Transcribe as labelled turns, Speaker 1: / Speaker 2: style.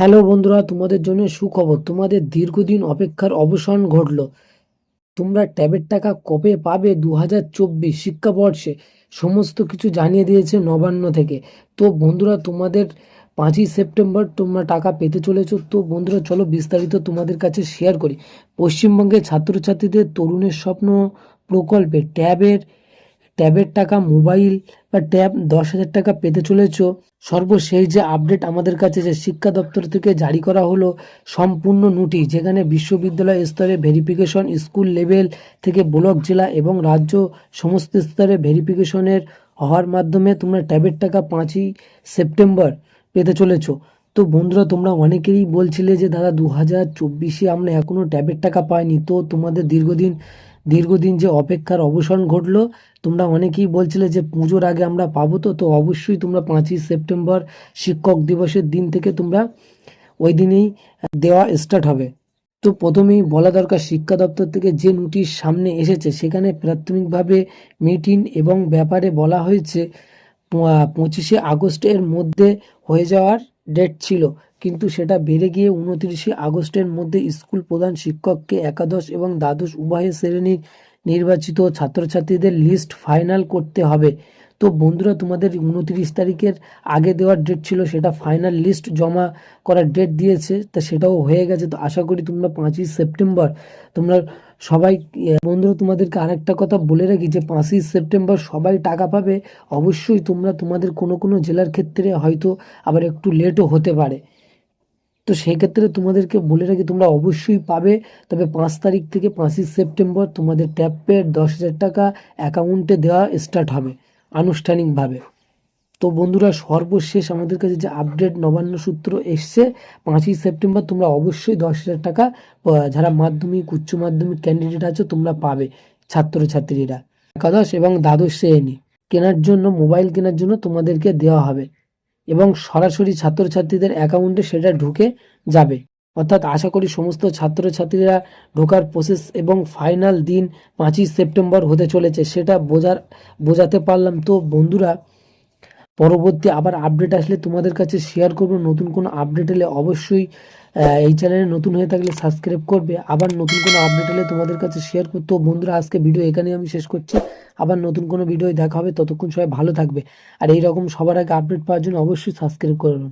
Speaker 1: Hello বন্ধুরা, তোমাদের জন্য সুখবর। তোমাদের দীর্ঘদিন অপেক্ষার অবসান ঘটল। তোমরা ট্যাবের টাকা কবে পাবে দু হাজার চব্বিশ শিক্ষাবর্ষে? সমস্ত কিছু জানিয়ে দিয়েছে নবান্ন থেকে। তো বন্ধুরা, তোমাদের পাঁচই সেপ্টেম্বর তোমরা টাকা পেতে চলেছো। তো বন্ধুরা, চলো বিস্তারিত তোমাদের কাছে শেয়ার করি। পশ্চিমবঙ্গের ছাত্রছাত্রীদের তরুণের স্বপ্ন প্রকল্পে ট্যাবের ট্যাবের টাকা মোবাইল বা ট্যাব দশ হাজার টাকা পেতে চলেছ। সর্বশেষ যে আপডেট আমাদের কাছে যে শিক্ষা দপ্তর থেকে জারি করা হলো, সম্পূর্ণ নোটিশ, যেখানে বিশ্ববিদ্যালয় স্তরে ভেরিফিকেশন স্কুল লেভেল থেকে ব্লক, জেলা এবং রাজ্য সমস্ত স্তরে ভেরিফিকেশনের হওয়ার মাধ্যমে তোমরা ট্যাবের টাকা পাঁচই সেপ্টেম্বর পেতে চলেছো। তো বন্ধুরা, তোমরা অনেকেরই বলছিলে যে, দাদা, দু হাজার চব্বিশে আমরা এখনও ট্যাবের টাকা পাইনি। তো তোমাদের দীর্ঘদিন দীর্ঘদিন যে অপেক্ষার অবসান ঘটলো, তোমরা অনেকেই বলছিলে যে পুজোর আগে আমরা পাবো তো তো অবশ্যই তোমরা পাঁচই সেপ্টেম্বর শিক্ষক দিবসের দিন থেকে তোমরা ওই দিনেই দেওয়া স্টার্ট হবে। তো প্রথমেই বলা দরকার, শিক্ষা দপ্তর থেকে যে নোটিশ সামনে এসেছে, সেখানে প্রাথমিকভাবে মিটিং এবং ব্যাপারে বলা হয়েছে পঁচিশে আগস্টের মধ্যে হয়ে যাওয়ার ডেট ছিল। কিন্তু সেটা বেড়ে গিয়ে উনত্রিশে আগস্টের মধ্যে স্কুল প্রধান শিক্ষককে একাদশ এবং দ্বাদশ উভয় শ্রেণির নির্বাচিত ছাত্রছাত্রীদের লিস্ট ফাইনাল করতে হবে। তো বন্ধুরা, তোমাদের উনত্রিশ তারিখের আগে দেওয়ার ডেট ছিল, সেটা ফাইনাল লিস্ট জমা করার ডেট দিয়েছে, তা সেটাও হয়ে গেছে। তো আশা করি তোমরা পাঁচই সেপ্টেম্বর, তোমরা সবাই বন্ধুরা, তোমাদেরকে আরেকটা কথা বলে রাখি যে পাঁচই সেপ্টেম্বর সবাই টাকা পাবে। অবশ্যই তোমরা তোমাদের কোনো কোনো জেলার ক্ষেত্রে হয়তো আবার একটু লেটও হতে পারে। তো সেই ক্ষেত্রে তোমাদেরকে বলে রাখি, তোমরা অবশ্যই পাবে। তবে পাঁচ তারিখ থেকে পাঁচই সেপ্টেম্বর তোমাদের ট্যাপের দশ হাজার টাকা অ্যাকাউন্টে দেওয়া স্টার্ট হবে, আনুষ্ঠানিকভাবে। তো বন্ধুরা, সর্বশেষ আমাদের কাছে যে আপডেট নবান্ন সূত্র এসছে, পাঁচই সেপ্টেম্বর তোমরা অবশ্যই দশ হাজার টাকা যারা মাধ্যমিক, উচ্চ মাধ্যমিক ক্যান্ডিডেট আছো, তোমরা পাবে, ছাত্রছাত্রীরা। একাদশ এবং দ্বাদশ শ্রেণি, কেনার জন্য মোবাইল কেনার জন্য তোমাদেরকে দেওয়া হবে। এবং সরাসরি ছাত্রছাত্রীদের অ্যাকাউন্টে সেটা ঢুকে যাবে। অর্থাৎ আশা করি সমস্ত ছাত্রছাত্রীরা ঢোকার প্রসেস এবং ফাইনাল দিন পাঁচই সেপ্টেম্বর হতে চলেছে, সেটা বোঝার বোঝাতে পারলাম। তো বন্ধুরা পরবর্তী আবার আপডেট আসলে তোমাদের কাছে শেয়ার করব। নতুন কোনো আপডেট এলে অবশ্যই এই চ্যানেলে নতুন হয়ে থাকলে সাবস্ক্রাইব করবে। আবার নতুন কোনো আপডেট এলে তোমাদের কাছে শেয়ার করতে। বন্ধুরা, আজকে ভিডিও এখানেই আমি শেষ করছি। আবার নতুন কোনো ভিডিও দেখা হবে। ততক্ষণ সবাই ভালো থাকবে। আর এই রকম সবার আগে আপডেট পাওয়ার জন্য অবশ্যই সাবস্ক্রাইব করবেন